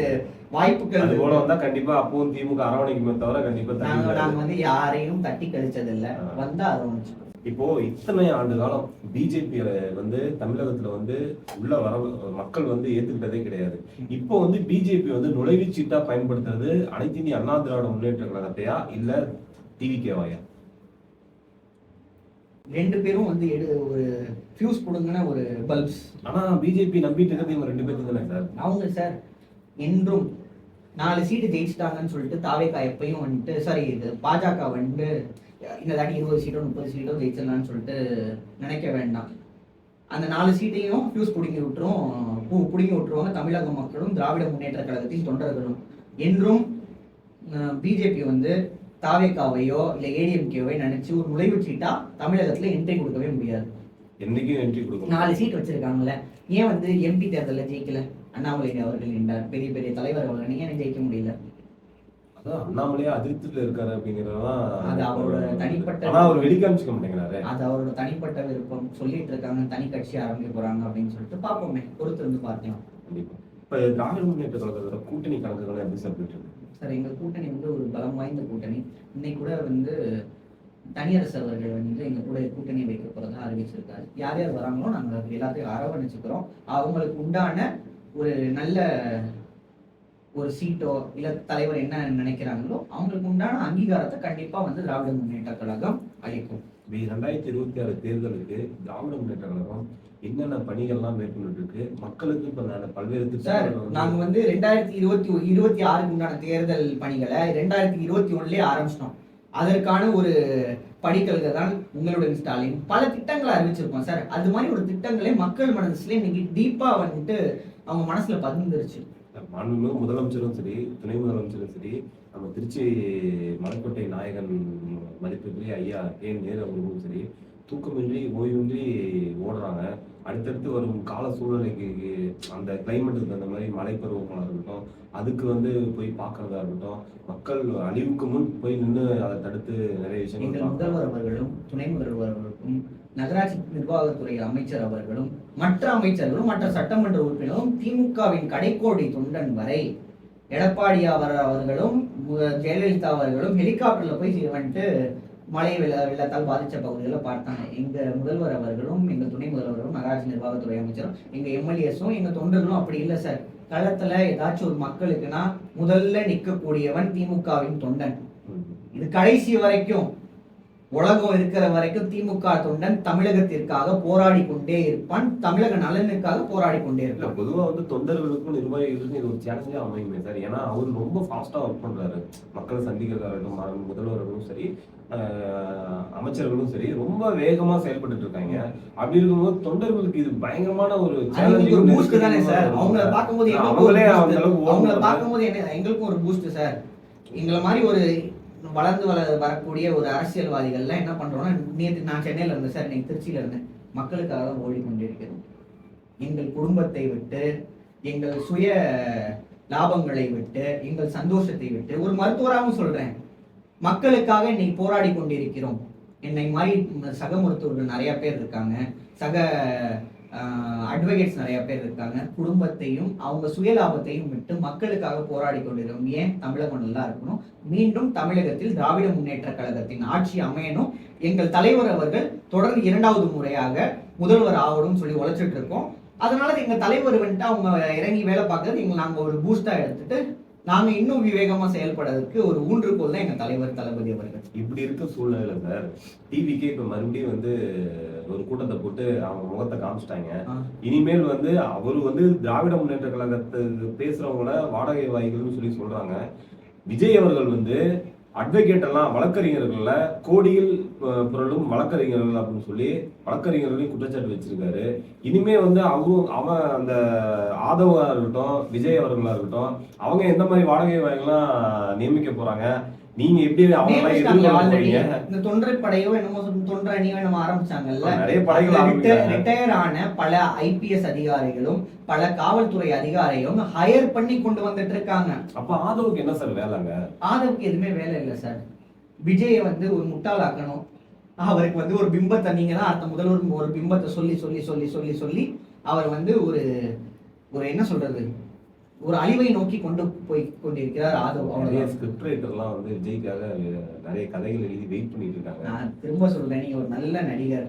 வாய்ப்புகள் அது இருக்கு. வந்தா கண்டிப்பா அப்பவும் திமுக அரவணைக்குமே தவிர கண்டிப்பா நாங்க நாங்க வந்து யாரையும் தட்டி கழிச்சது இல்ல ஆ. வந்தா அரவணைச்சு இப்போ இத்தனை ஆண்டு காலம் பிஜேபி வந்து தமிழகத்துல வந்து உள்ள வர மக்கள் வந்து ஏத்துக்கிட்டதே கிடையாது. இப்போ வந்து பிஜேபி வந்து நுழைவுச் சீட்டா பயன்படுத்துறது அனைத்து இந்திய அண்ணா திராவிட முன்னேற்ற கழகத்தையா இல்ல டிவிகேவாயா ரெண்டு பேரும் வந்து எடு ஒரு ஃபியூஸ் கொடுங்கன ஒரு பல்ப்ஸ் ஆனா பிஜேபி நம்பிட்டு இருக்கிறது இவங்க ரெண்டு பேருக்கு தானே சார்? அவங்க சார் என்றும் நாலு சீட்டு ஜெயிச்சிட்டாங்கன்னு சொல்லிட்டு தாவேக்கா எப்பயும் வந்துட்டு சாரி இது பாஜக வந்துட்டு இந்த தாட்டி இருபது சீட்டோ முப்பது சீட்டோ ஜெயிச்சிடலாம்னு சொல்லிட்டு நினைக்க வேண்டாம். அந்த நாலு சீட்டையும் ஃபியூஸ் பிடுங்கி விட்டுரும். பு- பிடுங்கி விட்டுருவாங்க. தமிழக மக்களும் திராவிட முன்னேற்ற கழகத்தின் தொண்டர்களும். என்றும் பிஜேபி வந்து தாவேக்காவையோ இல்லை ஏடிஎம்கேவை நினைச்சு ஒரு நுழைவுச் சீட்டா தமிழகத்துல என்ட்ரி கொடுக்கவே முடியாது. என்னைக்கும் என்ட்ரி கொடுக்கணும்? நாலு சீட் வச்சிருக்காங்கல்ல. ஏன் வந்து எம்பி தேர்தலில் ஜெயிக்கல? அண்ணாமலை அவர்கள் என்றார். பெரிய பெரிய தலைவர்கள் ஏன் ஜெயிக்க முடியல. அண்ணாமலையே அதிருப்தியில இருக்காரு அது அப்படிங்கறதுதான் அவரோட தனிப்பட்ட ஆனா அவர் வெளிக்காமிச்சுக்க மாட்டேங்கிறாரு. அது அவரோட தனிப்பட்ட விருப்பம். சொல்லிட்டு இருக்காங்க தனி கட்சி ஆரம்பிக்க போறாங்க அப்படின்னு சொல்லிட்டு பார்ப்போமே. பொறுத்து இருந்து பார்க்கலாம். கண்டிப்பா. இப்ப திராவிட முன்னேற்ற கழகத்தோட கூட்டணி கணக்குகள் எப்படி சார் போயிட்டு இருக்கு? சார் எங்க கூட்டணி வந்து ஒரு பலம் வாய்ந்த கூட்டணி. இன்னைக்கு கூட வந்து தனியரசு அவர்கள் வந்து எங்க கூட கூட்டணி வைக்க போறதா அறிவிச்சிருக்காரு. யார் யார் வராங்களோ நாங்க எல்லாத்தையும் அரவணைச்சுக்கிறோம். அவங்களுக்கு உண்டான ஒரு நல்ல ஒரு சீட்டோ இல்ல தலைவர் என்ன நினைக்கிறாங்களோ அவங்களுக்கு உண்டான அங்கீகாரத்தை கண்டிப்பா வந்து திராவிட முன்னேற்ற கழகம் அளிக்கும். ரெண்டாயிரத்தி இருபத்தி ஆறு தேர்தலுக்கு திராவிட முன்னேற்ற கழகம் என்னென்ன பணிகள்லாம் மேற்கொண்டு இருக்கு? மக்களுக்கு இப்ப பல்வேறு சார் திட்டங்கள் வந்து- ரெண்டாயிரத்தி இருபத்தி இருபத்தி ஆறுக்கு உண்டான தேர்தல் பணிகளை ரெண்டாயிரத்தி இருபத்தி ஒண்ணுலயே ஆரம்பிச்சிட்டோம். அதற்கான ஒரு படிக்கல்கள் தான் உங்களுடன் ஸ்டாலின். பல திட்டங்களை அறிவிச்சிருக்கோம் சார். அது மாதிரி ஒரு திட்டங்களே மக்கள் மனசுல இன்னைக்கு டீப்பா வந்துட்டு அவங்க மனசுல பதிந்துருச்சு. மாண்புமிகு முதலமைச்சரும் சரி துணை முதலமைச்சரும் சரி நம்ம திருச்சி மலைக்கோட்டை நாயகன் மதிப்புக்குரிய ஐயா கே நேரு அவர்களும் சரி தூக்கமின்றி ஓய்வின்றி ஓடுறாங்க அடுத்தடுத்து வரும் கால சூழ்நிலைக்கு அந்த கிளைமேட்டுக்கு தகுந்த மாதிரி மழை இருக்கட்டும் அதுக்கு வந்து போய் பார்க்கறதா இருக்கட்டும் மக்கள் அழிவுக்கு முன் போய் நின்று அதை தடுத்து நிறைய விஷயங்கள். முதல்வர் அவர்களும் துணை முதல்வர் அவர்களுக்கும் நகராட்சி நிர்வாகத்துறை அமைச்சர் அவர்களும் மற்ற அமைச்சர்களும் மற்ற சட்டமன்ற உறுப்பினரும் திமுகவின் கடைக்கோடி தொண்டன் வரை எடப்பாடி அவர் அவர்களும் ஜெயலலிதா அவர்களும் ஹெலிகாப்டர்ல போய் வந்துட்டு மழை வெள்ள வெள்ளத்தால் பாதிச்ச பகுதிகளை பார்த்தாங்க. எங்கள் முதல்வர் அவர்களும் எங்க துணை முதல்வரும் நகராட்சி நிர்வாகத்துறை அமைச்சரும் எங்க எம்எல்ஏஸும் எங்க தொண்டர்களும் அப்படி இல்லை சார். களத்துல ஏதாச்சும் ஒரு மக்களுக்குன்னா முதல்ல நிற்கக்கூடியவன் திமுகவின் தொண்டன். இது கடைசி வரைக்கும். உலகம் இருக்கிற வரைக்கும் திமுக தொண்டன் தமிழகத்திற்காக போராடி கொண்டே இருப்பான். தமிழக நலனுக்காக போராடி கொண்டே இருப்பான். பொதுவா வந்து தொண்டர்களுக்கும் நிர்வாகிகளுக்கும் இது ஒரு சேலஞ்சா அமையுமே சார். ஏன்னா அவர் ரொம்ப ஃபாஸ்டா ஒர்க் பண்றாரு. மக்களை சந்திக்கிறதாகட்டும் முதல்வர்களும் சரி அமைச்சர்களும் சரி ரொம்ப வேகமா செயல்பட்டு இருக்காங்க. அப்படி இருக்கும்போது தொண்டர்களுக்கு இது பயங்கரமான ஒரு பூஸ்ட் தானே சார். அவங்கள பார்க்கும்போது அவங்களே அவங்கள. பார்க்கும்போது என்ன எங்களுக்கும் ஒரு பூஸ்ட் சார். எங்களை மாதிரி ஒரு வளர்ந்து வள வரக்கூடிய ஒரு அரசியல்வாதிகள்லாம் என்ன பண்ணுறோன்னா நேற்று நான் சென்னையில் இருந்தேன் சார். இன்னைக்கு திருச்சியில் இருந்தேன். மக்களுக்காக தான் ஓடிக்கொண்டிருக்கிறோம் எங்கள் குடும்பத்தை விட்டு எங்கள் சுய லாபங்களை விட்டு எங்கள் சந்தோஷத்தை விட்டு ஒரு மருத்துவராகவும் சொல்கிறேன் மக்களுக்காக இன்னைக்கு போராடி கொண்டிருக்கிறோம். என்னை மாதிரி சக மருத்துவர்கள் நிறைய பேர் இருக்காங்க. சக அட்வொகேட்ஸ் நிறைய பேர் இருக்காங்க. குடும்பத்தையும் அவங்க சுயலாபத்தையும் விட்டு மக்களுக்காக போராடி கொண்டிருக்கிறோம் ஏன்? தமிழகம் நல்லா இருக்கணும். மீண்டும் தமிழகத்தில் திராவிட முன்னேற்ற கழகத்தின் ஆட்சி அமையணும். எங்கள் தலைவர் அவர்கள் தொடர்ந்து இரண்டாவது முறையாக முதல்வர் ஆகணும்னு சொல்லி உழைச்சிட்டு இருக்கோம். அதனால எங்கள் தலைவர் வந்துட்டு அவங்க இறங்கி வேலை பார்க்கறது எங்க நாங்கள் ஒரு பூஸ்டா எடுத்துட்டு நாங்க இன்னும் விவேகமா செயல்படுறதுக்கு ஒரு ஊன்றுகோல் தான் எங்க தலைவர் தளபதி அவர்கள். இப்படி இருக்க சூழ்நிலையில சார் டிவிக்கே இப்ப மறுபடியும் வந்து ஒரு கூட்டத்தை போட்டு அவங்க முகத்தை காமிச்சிட்டாங்க. இனிமேல் வந்து அவர் வந்து திராவிட முன்னேற்ற கழகத்துக்கு பேசுறவங்கள வாடகை வாய்கள்னு சொல்லி சொல்றாங்க. விஜய் அவர்கள் வந்து அட்வொகேட் எல்லாம் வழக்கறிஞர்கள்ல கோடியில் புரளும் வழக்கறிஞர்கள் அப்படின்னு சொல்லி வழக்கறிஞர்களையும் குற்றச்சாட்டு வச்சிருக்காரு. இனிமே வந்து அவரும் அவன் அந்த ஆதவா இருக்கட்டும் விஜய் அவர்களா இருக்கட்டும் அவங்க எந்த மாதிரி வாடகை வாய்கள்லாம் நியமிக்க போறாங்க? நீங்க எப்படி அவங்க இந்த தொண்டரை படையோ என்னமோ தொண்டரை அணியோ என்னமோ ஆரம்பிச்சாங்கல்ல. நிறைய படைகள். ரிட்டையர் ஆன பல ஐபிஎஸ் அதிகாரிகளும் பல காவல்துறை அதிகாரிகளும் ஹையர் பண்ணி கொண்டு வந்துட்டு இருக்காங்க. அப்ப ஆதவுக்கு என்ன சார் வேலைங்க? ஆதவுக்கு எதுவுமே வேலை இல்லை சார். விஜயை வந்து ஒரு முட்டாளாக்கணும். அவருக்கு வந்து ஒரு பிம்பத்தை நீங்க தான் அடுத்த முதல்வர் ஒரு பிம்பத்தை சொல்லி சொல்லி சொல்லி சொல்லி சொல்லி அவர் வந்து ஒரு ஒரு என்ன சொல்றது? ஒரு அழிவை நோக்கி கொண்டு போய் கொண்டிருக்கிறார் ஆதவ். நிறைய ஸ்கிரிப்ட் ரைட்டர்லாம் வந்து விஜய்க்காக நிறைய கதைகள் எழுதி வெயிட் பண்ணிட்டு இருக்காங்க. நான் திரும்ப சொல்றேன் நீங்க ஒரு நல்ல நடிகர்.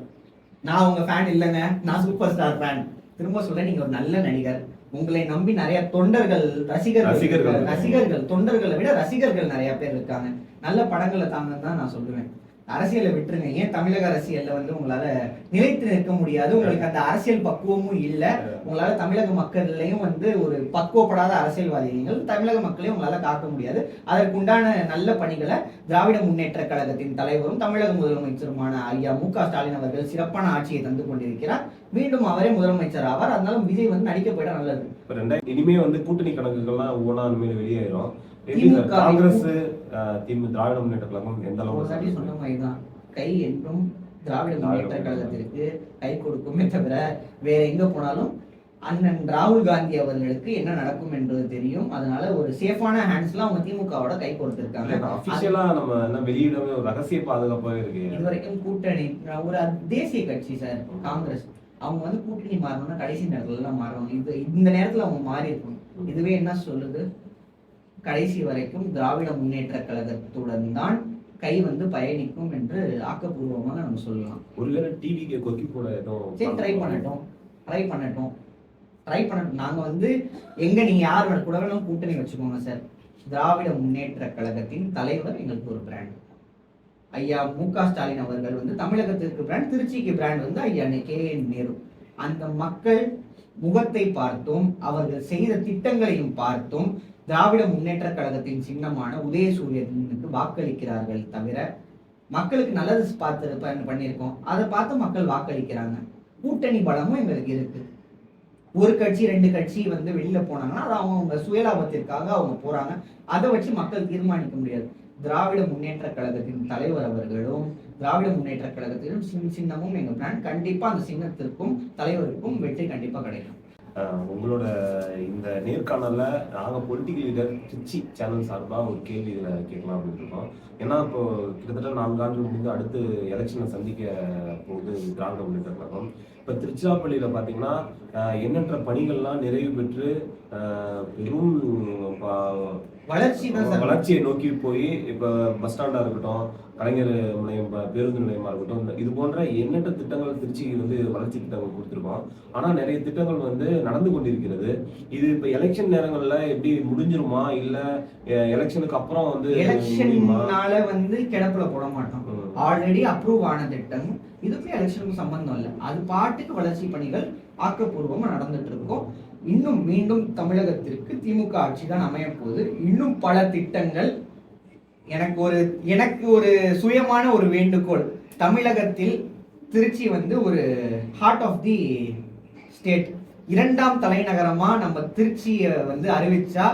நான் உங்க ஃபேன் இல்லைங்க. நான் சூப்பர் ஸ்டார் ஃபேன் திரும்ப சொல்றேன் நீங்க ஒரு நல்ல நடிகர். உங்களை நம்பி நிறைய தொண்டர்கள் ரசிகர்கள் ரசிகர்கள். ரசிகர்கள் தொண்டர்களை விட ரசிகர்கள் நிறைய பேர் இருக்காங்க. நல்ல படங்களை தாங்கன்னு தான் நான் சொல்லுவேன். அரசியலை விட்டுருங்க. ஏன் தமிழக அரசியல்ல வந்து உங்களால நிலைத்து நிற்க முடியாது? உங்களுக்கு அந்த அரசியல் பக்குவமும் இல்ல. உங்களால தமிழக மக்கள்லயும் வந்து ஒரு பக்குவப்படாத அரசியல்வாதிகள் தமிழக மக்களையும் உங்களால காக்க முடியாது. அதற்குண்டான நல்ல பணிகளை திராவிட முன்னேற்ற கழகத்தின் தலைவரும் தமிழக முதலமைச்சருமான ஐயா மு க ஸ்டாலின் அவர்கள் சிறப்பான ஆட்சியை தந்து கொண்டிருக்கிறார். மீண்டும் அவரே முதலமைச்சர் ஆவார். அதனால விஜய் வந்து நடிக்க போயிட்டா நல்லது. இனிமே வந்து கூட்டணி கணக்குகள்லாம் ஒவ்வொன்றா சார் காங்கிரஸ் திமுக திராவிட முன்னேற்ற கழகம் எந்த சொன்ன அளவுக்கு மாதிரி தான் கை என்றும் திராவிட முன்னேற்ற கழகத்திற்கு கை கொடுக்குமே தவிர வேற எங்க போனாலும் அண்ணன் ராகுல் காந்தி அவர்களுக்கு என்ன நடக்கும் என்பது தெரியும். அதனால ஒரு சேஃபான ஹேண்ட்ஸ்லாம் அவங்க திமுகவோட கை கொடுத்திருக்காங்க. அபிஷியலா நம்ம என்ன வெளியிடவே ஒரு ரகசிய பாதுகாப்பாக இருக்கு. இதுவரைக்கும் கூட்டணி ஒரு தேசிய கட்சி சார் காங்கிரஸ். அவங்க வந்து கூட்டணி மாறணும்னா கடைசி நேரத்துல எல்லாம் மாறணும். இது இந்த நேரத்துல அவங்க மாறி இருக்கணும் இதுவே என்ன சொல்லுது? கடைசி வரைக்கும் திராவிட முன்னேற்ற கழகத்துடன் தான் கை வந்து பயணிக்கும் என்று ஆக்கப்பூர்வமாக நம்ம சொல்லலாம். ஒருவேளை டிவிக்கு கொக்கி போட சரி ட்ரை பண்ணட்டும். ட்ரை பண்ணட்டும். ட்ரை பண்ண நாங்க வந்து எங்க நீங்க யார் கூட வேணாலும் கூட்டணி வச்சுக்கோங்க சார் திராவிட முன்னேற்ற கழகத்தின் தலைவர் எங்களுக்கு ஒரு பிராண்ட் ஐயா மு க ஸ்டாலின் அவர்கள் வந்து தமிழகத்திற்கு பிராண்ட் திருச்சிக்கு பிராண்ட் வந்து ஐயா கே என் நேரு. அந்த மக்கள் முகத்தை பார்த்தும் அவர்கள் செய்த திட்டங்களையும் பார்த்தும் திராவிட முன்னேற்ற கழகத்தின் சின்னமான உதயசூரியனுக்கு வாக்களிக்கிறார்கள் தவிர மக்களுக்கு நல்லது பார்த்து பண்ணியிருக்கோம். அதை பார்த்து மக்கள் வாக்களிக்கிறாங்க. கூட்டணி பலமும் எங்களுக்கு இருக்கு. ஒரு கட்சி ரெண்டு கட்சி வந்து வெளியில போனாங்கன்னா அது அவங்க சுயலாபத்திற்காக அவங்க போறாங்க. அதை வச்சு மக்கள் தீர்மானிக்க முடியாது. திராவிட முன்னேற்ற கழகத்தின் தலைவர் அவர்களும் திராவிட முன்னேற்ற கழகத்திலும் சின்ன சின்னமும் எங்க பிராண்ட் கண்டிப்பா அந்த சின்னத்திற்கும் தலைவருக்கும் வெற்றி கண்டிப்பா கிடைக்கும். உங்களோட இந்த நேர்காணல்ல நாங்க பொலிட்டிக்கல் லீடர் திருச்சி சேனல் சார்பா ஒரு கேள்வி இதுல கேட்கலாம் அப்படின்னு இருக்கோம். ஏன்னா இப்போ கிட்டத்தட்ட நான்கு முடிந்து அடுத்து எலெக்ஷனை சந்திக்க போகுது திராவிட முன்னேற்ற கழகம். இப்போ திருச்சிராப்பள்ளியில பாத்தீங்கன்னா ஆஹ் எண்ணற்ற பணிகள்லாம் நிறைவு பெற்று பெரும் வளர்ச்சி வளர்ச்சியை நோக்கி போய் இப்ப பஸ் ஸ்டாண்டா இருக்கட்டும் கலைஞர் நிலையம் பேருந்து நிலையமா இருக்கட்டும் இது போன்ற எண்ணற்ற திட்டங்கள் திருச்சி வந்து வளர்ச்சி திட்டங்கள் கொடுத்துருக்கோம். ஆனா நிறைய திட்டங்கள் வந்து நடந்து கொண்டிருக்கிறது. இது இப்ப எலெக்ஷன் நேரங்கள்ல எப்படி முடிஞ்சிருமா? இல்ல எலெக்ஷனுக்கு அப்புறம் வந்து? எலெக்ஷன்னால வந்து கிடப்புல போட மாட்டோம். ஆல்ரெடி அப்ரூவ் ஆன திட்டம். இதுக்கும் எலெக்ஷனுக்கும் சம்பந்தம் இல்லை. அது பாட்டுக்கு வளர்ச்சி பணிகள் ஆக்கப்பூர்வமா நடந்துட்டு இருக்கும். இன்னும் மீண்டும் தமிழகத்திற்கு திமுக ஆட்சி தான் அமைய போகுது இன்னும் பல திட்டங்கள் எனக்கு ஒரு எனக்கு ஒரு சுயமான ஒரு வேண்டுகோள். தமிழகத்தில் திருச்சி வந்து ஒரு ஹார்ட் ஆஃப் தி ஸ்டேட் இரண்டாம் தலைநகரமாக நம்ம திருச்சியை வந்து அறிவிச்சா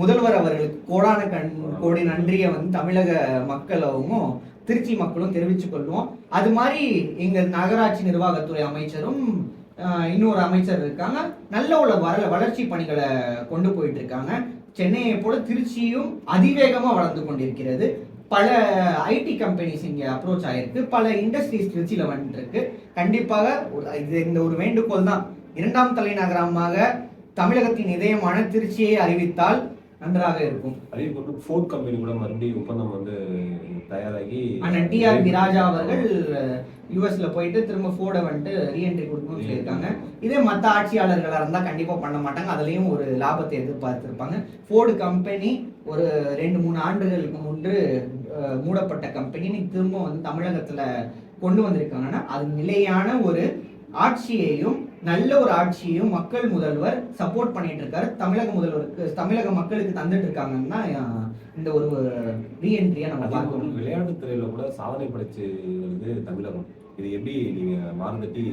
முதல்வர் அவர்களுக்கு கோடான கண் கோடி நன்றியை வந்து தமிழக மக்களும் திருச்சி மக்களும் தெரிவித்துக் கொள்வோம். அது மாதிரி எங்கள் நகராட்சி நிர்வாகத்துறை அமைச்சரும் இன்னொரு அமைச்சர் இருக்காங்க. நல்ல உள்ள வர வளர்ச்சி பணிகளை கொண்டு போயிட்டு இருக்காங்க. சென்னையை போல திருச்சியும் அதிவேகமாக வளர்ந்து கொண்டிருக்கிறது. பல ஐடி கம்பெனிஸ் இங்கே அப்ரோச் ஆகிருக்கு பல இண்டஸ்ட்ரீஸ் திருச்சியில் வந்துட்டுருக்கு கண்டிப்பாக ஒரு- இது இந்த ஒரு வேண்டுகோள் தான். இரண்டாம் தலைநகரமாக தமிழகத்தின் இதயமான திருச்சியை அறிவித்தால் நன்றாக இருக்கும். அதே போட்டு ஃபோர்ட் கம்பெனி கூட மறுபடியும் ஒப்பந்தம் வந்து தயாராகி அண்ணன் டிஆர்பி ராஜா அவர்கள் யூஎஸ்ல போயிட்டு திரும்ப ஃபோர்டை வந்துட்டு ரீஎன்ட்ரி கொடுக்கணும்னு சொல்லியிருக்காங்க. இதே மற்ற ஆட்சியாளர்களாக இருந்தால் கண்டிப்பாக பண்ண மாட்டாங்க. அதுலேயும் ஒரு லாபத்தை எதிர்பார்த்திருப்பாங்க. ஃபோர்டு கம்பெனி ஒரு ரெண்டு மூணு ஆண்டுகளுக்கு முன்பு மூடப்பட்ட கம்பெனி திரும்ப வந்து தமிழகத்தில் கொண்டு வந்திருக்காங்கன்னா அது நிலையான ஒரு ஆட்சியையும் நல்ல ஒரு ஆட்சியையும் மக்கள் முதல்வர் சப்போர்ட் பண்ணிட்டு இருக்காரு. தமிழக முதல்வருக்கு தமிழக மக்களுக்கு தந்துட்டு இருக்காங்கன்னா இந்த ஒரு ரீஎன்ட்ரியா நம்ம பார்க்கணும். போன்று விளையாட்டுத் துறையில கூட சாதனை படைச்சு வருது தமிழகம். இது எப்படி நீங்க மாறுதட்டி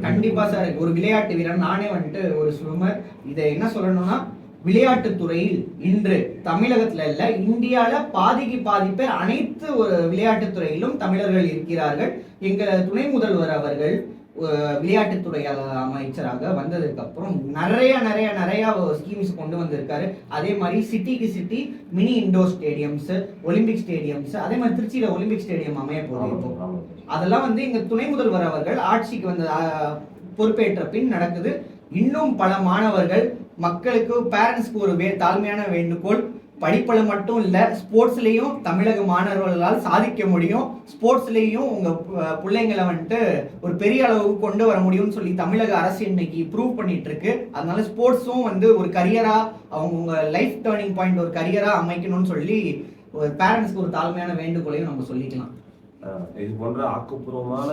கண்டிப்பா சார் ஒரு விளையாட்டு வீரன். நானே வந்துட்டு ஒரு ஸ்விம்மர். இதை என்ன சொல்லணும்னா விளையாட்டு துறையில் இன்று தமிழகத்துல இல்ல இந்தியால பாதிக்கு பாதி பேர் அனைத்து ஒரு விளையாட்டுத் துறையிலும் தமிழர்கள் இருக்கிறார்கள். எங்க துணை முதல்வர் அவர்கள் விளையாட்டுத்துறை அமைச்சராக வந்ததுக்கு அப்புறம் நிறைய நிறைய நிறைய ஸ்கீம்ஸ் கொண்டு வந்திருக்காரு. அதே மாதிரி சிட்டிக்கு city mini indoor stadiums Olympic stadiums அதே மாதிரி திருச்சியில ஒலிம்பிக் ஸ்டேடியம் அமைய போகுது இப்போ. அதெல்லாம் வந்து எங்க துணை முதல்வர் அவர்கள் ஆட்சிக்கு வந்து பொறுப்பேற்ற பின் நடக்குது. இன்னும் பல மாணவர்கள் மக்களுக்கு பேரண்ட்ஸ்க்கு ஒரு வே தாழ்மையான வேண்டுகோள் படிப்பில் மட்டும் இல்லை ஸ்போர்ட்ஸ்லேயும் தமிழக மாணவர்களால் சாதிக்க முடியும். ஸ்போர்ட்ஸ்லேயும் உங்கள் பிள்ளைங்களை வந்துட்டு ஒரு பெரிய அளவுக்கு கொண்டு வர முடியும்னு சொல்லி தமிழக அரசு இன்னைக்கு ப்ரூவ் பண்ணிட்டு இருக்கு. அதனால ஸ்போர்ட்ஸும் வந்து ஒரு கரியராக அவங்க உங்க லைஃப் டேர்னிங் பாயிண்ட் ஒரு கரியராக அமைக்கணும்னு சொல்லி ஒரு பேரண்ட்ஸ்க்கு ஒரு தாழ்மையான வேண்டுகோளையும் நம்ம சொல்லிக்கலாம். இது போன்ற ஆக்கப்பூர்வமான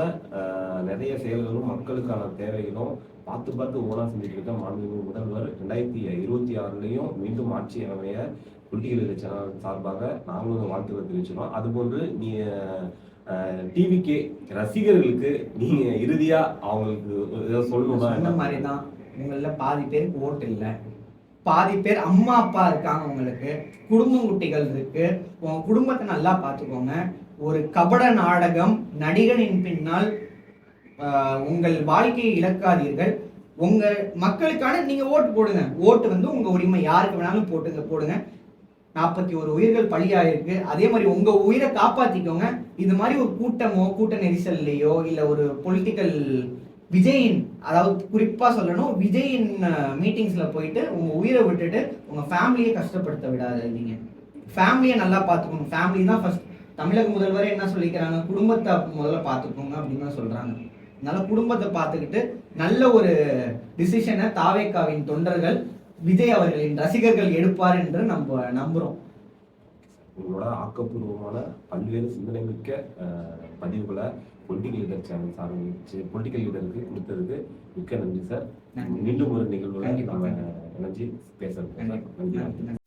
நிறைய செயல்களும் மக்களுக்கான தேவைகளும் பார்த்து பார்த்து ஓனா செஞ்சுட்டு இருக்க மாண்புமிகு முதல்வர். ரெண்டாயிரத்தி இருபத்தி ஆறுலையும் மீண்டும் ஆட்சி அமைய பொலிட்டிக்கல் சேனல் சார்பாக நாங்களும் வாழ்த்துக்களை தெரிவிச்சிடும் அதுபோன்று நீ டிவிகே ரசிகர்களுக்கு நீங்க இறுதியா அவங்களுக்கு ஏதாவது சொல்லணும்னா என்ன? மாதிரி தான் உங்கள பாதி பேருக்கு ஓட்டு இல்லை. பாதி பேர் அம்மா அப்பா இருக்காங்க உங்களுக்கு. குடும்பம் குட்டிகள் இருக்கு. உங்க குடும்பத்தை நல்லா பார்த்துக்கோங்க ஒரு கபட நாடகம் நடிகனின் பின்னால் உங்கள் வாழ்க்கையை இழக்காதீர்கள். உங்க மக்களுக்கான நீங்க ஓட்டு போடுங்க. ஓட்டு வந்து உங்க உரிமை. யாருக்கு வேணாலும் போட்டுங்க போடுங்க. நாற்பத்தி ஒரு உயிர்கள் பலியாயிருக்கு. அதே மாதிரி உங்க உயிரை காப்பாத்திக்கோங்க. இது மாதிரி ஒரு கூட்டமோ கூட்ட நெரிசல்லையோ இல்ல ஒரு பொலிட்டிக்கல் விஜயின் அதாவது குறிப்பா சொல்லணும் விஜயின் மீட்டிங்ஸ்ல போயிட்டு உங்க உயிரை விட்டுட்டு உங்க ஃபேமிலியை கஷ்டப்படுத்த விடாதீங்க. ஃபேமிலியை நல்லா பார்த்துக்கோங்க. ஃபேமிலி தான் ஃபர்ஸ்ட் தமிழக முதல்வரே என்ன சொல்லிக்கிறாங்க? குடும்பத்தை முதல்ல பார்த்துக்கோங்க அப்படின்னு தான் சொல்றாங்க. அதனால் குடும்பத்தை பார்த்துக்கிட்டு நல்ல ஒரு டிசிஷனை தாவேக்காவின் தொண்டர்கள் விஜய் அவர்களின் ரசிகர்கள் எடுப்பார் என்று நம்ம நம்புறோம் உங்களோட ஆக்கப்பூர்வமான பல்வேறு சிந்தனை மிக்க பதிவுகளை பொலிட்டிக்கல் லீடர் சேனல் சார்ந்து பொலிட்டிக்கல் லீடருக்கு கொடுத்ததுக்கு மிக்க நன்றி சார். மீண்டும் ஒரு நிகழ்வுல கண்டிப்பா, நம்ம. இணைஞ்சு பேசுறோம் நன்றி.